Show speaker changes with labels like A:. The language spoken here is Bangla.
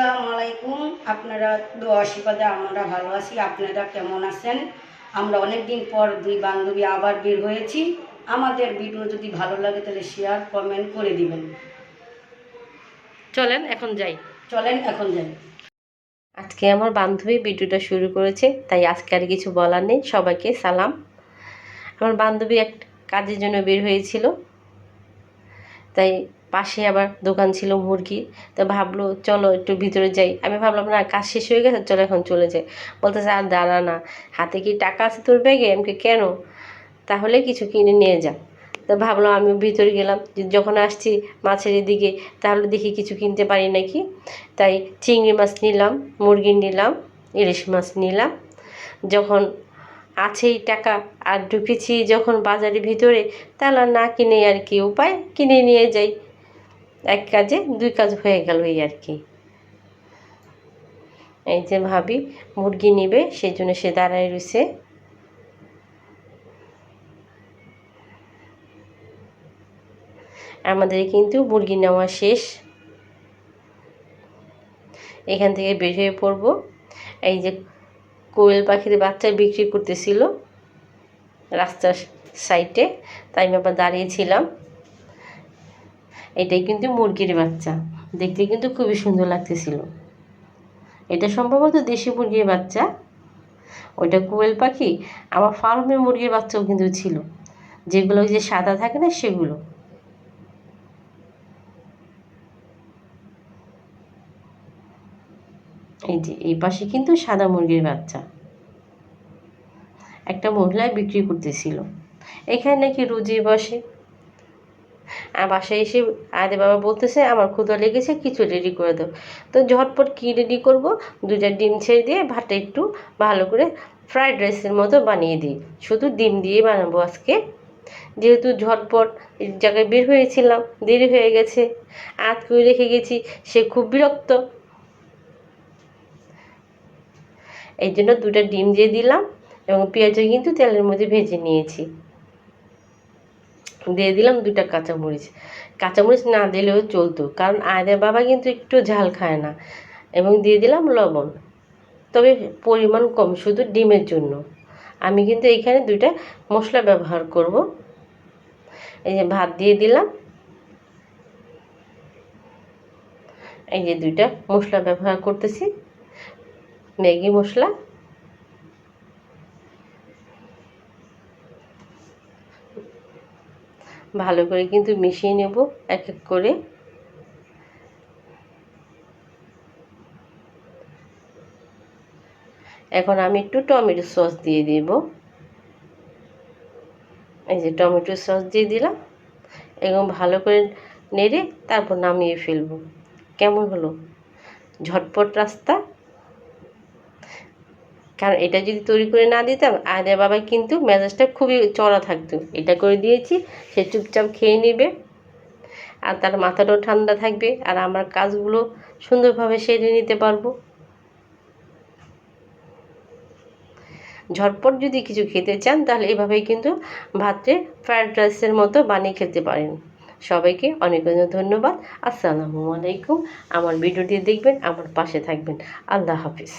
A: আসসালামু আলাইকুম। আপনারা দোয়া আশীর্বাদে আমরা ভালো আছি। আপনারা কেমন আছেন? আমরা অনেক দিন পর দুই বান্ধবী আবার বের হয়েছি। আমাদের ভিডিও যদি ভালো লাগে তাহলে শেয়ার কমেন্ট করে দিবেন।
B: চলেন এখন যাই।
A: চলেন এখন যাই।
B: আজকে আমার বান্ধবী ভিডিওটা শুরু করেছে তাই আজকে আর কিছু বলার নেই। সবাইকে সালাম। আমার বান্ধবী এক কাজের জন্য বের হয়েছিল। তাই পাশে আবার দোকান ছিল মুরগি। তো ভাবলো, চলো একটু ভিতরে যাই। আমি ভাবলাম, না, কাজ শেষ হয়ে গেছে, চলো এখন চলে যাই। বলতেছে, আর দাঁড়া না, হাতে কি টাকা আছে তোর ব্যাগে? আমাকে কেন? তাহলে কিছু কিনে নিয়ে যা। তো ভাবলাম আমি ভিতরে গেলাম যখন আসছি মাছের দিকে তাহলে দেখি কিছু কিনতে পারি নাকি? তাই চিংড়ি মাছ নিলাম, মুরগি নিলাম, ইলিশ মাছ নিলাম। যখন আছেই টাকা, আর ঢুকেছি যখন বাজারের ভিতরে, তাহলে না কিনে আর কি উপায়? কিনে নিয়ে যাই। এক কাজে দুই কাজ হয়ে গেল এই আর কি। এই যে ভাবি মুরগি নিবে, সেই জন্য সে দাঁড়ায় রয়েছে। আমাদের কিন্তু মুরগি নেওয়া শেষ। এখান থেকে বের হয়ে পড়ব। এই যে কোয়েল পাখির বাচ্চা বিক্রি করতেছিল রাস্তার সাইডে, তাই আমি আবার দাঁড়িয়েছিলাম। এটাই কিন্তু মুরগির বাচ্চা। দেখতে কিন্তু খুবই সুন্দর লাগতেছিল। এটা সম্ভবত দেশি মুরগির বাচ্চা। ওইটা কোয়েল পাখি। আবার ফার্মের মুরগির বাচ্চাও কিন্তু ছিল। যেগুলো যে সাদা থাকে না, সেগুলো। এই যে, এই পাশে কিন্তু সাদা মুরগির বাচ্চা। একটা মহিলা বিক্রি করতেছিল। এখানে নাকি রুজি বসে। বাসায় এসে আরে বাবা বলতেছে, আমার ক্ষুধা লেগেছে, কিছু রেডি করে দাও। তো ঝটপট কী রেডি করব? দুটা ডিম ছেড়ে দিয়ে ভাতটা একটু ভালো করে ফ্রাইড রাইসের মতো বানিয়ে দিই। শুধু ডিম দিয়ে বানাবো আজকে। যেহেতু ঝটপট জায়গায় বের হয়েছিলাম, দেরি হয়ে গেছে আজ করে রেখে গেছি, সে খুব বিরক্ত। এই জন্য দুটো ডিম দিয়ে দিলাম এবং পেঁয়াজও কিন্তু তেলের মধ্যে ভেজে নিয়েছি। দিয়ে দিলাম দুটা কাঁচামরিচ। কাঁচামরিচ না দিলেও চলতো, কারণ আয়দের বাবা কিন্তু একটু ঝাল খায় না। এবং দিয়ে দিলাম লবণ। তবে পরিমাণ কম, শুধু ডিমের জন্য। আমি কিন্তু এইখানে দুইটা মশলা ব্যবহার করব। এই যে ভাত দিয়ে দিলাম। এই যে দুইটা মশলা ব্যবহার করতেছি। ম্যাগি মশলা। ভালো করে কিন্তু মিশিয়ে নেব এক এক করে। এখন আমি একটু টমেটো সস দিয়ে দেব। এই যে টমেটো সস দিয়ে দিলাম। এবং ভালো করে নেড়ে তারপর নামিয়ে ফেলব। কেমন হলো? ঝটপট রাস্তা। কারণ এটা যদি তৈরি করে না দিতাম আদের বাবা, কিন্তু মেজাজটা খুবই চড়া থাকতো। এটা করে দিয়েছি, সে চুপচাপ খেয়ে নেবে। আর তার মাথাটাও ঠান্ডা থাকবে, আর আমার কাজগুলো সুন্দরভাবে সেরে নিতে পারব। ঝটপট যদি কিছু খেতে চান, তাহলে এভাবেই কিন্তু ভাতে ফ্রায়েড রাইসের মতো বানিয়ে খেতে পারেন। সবাইকে অনেক অনেক ধন্যবাদ। আসসালামু আলাইকুম। আমার ভিডিওটি দেখবেন, আমার পাশে থাকবেন। আল্লাহ হাফিজ।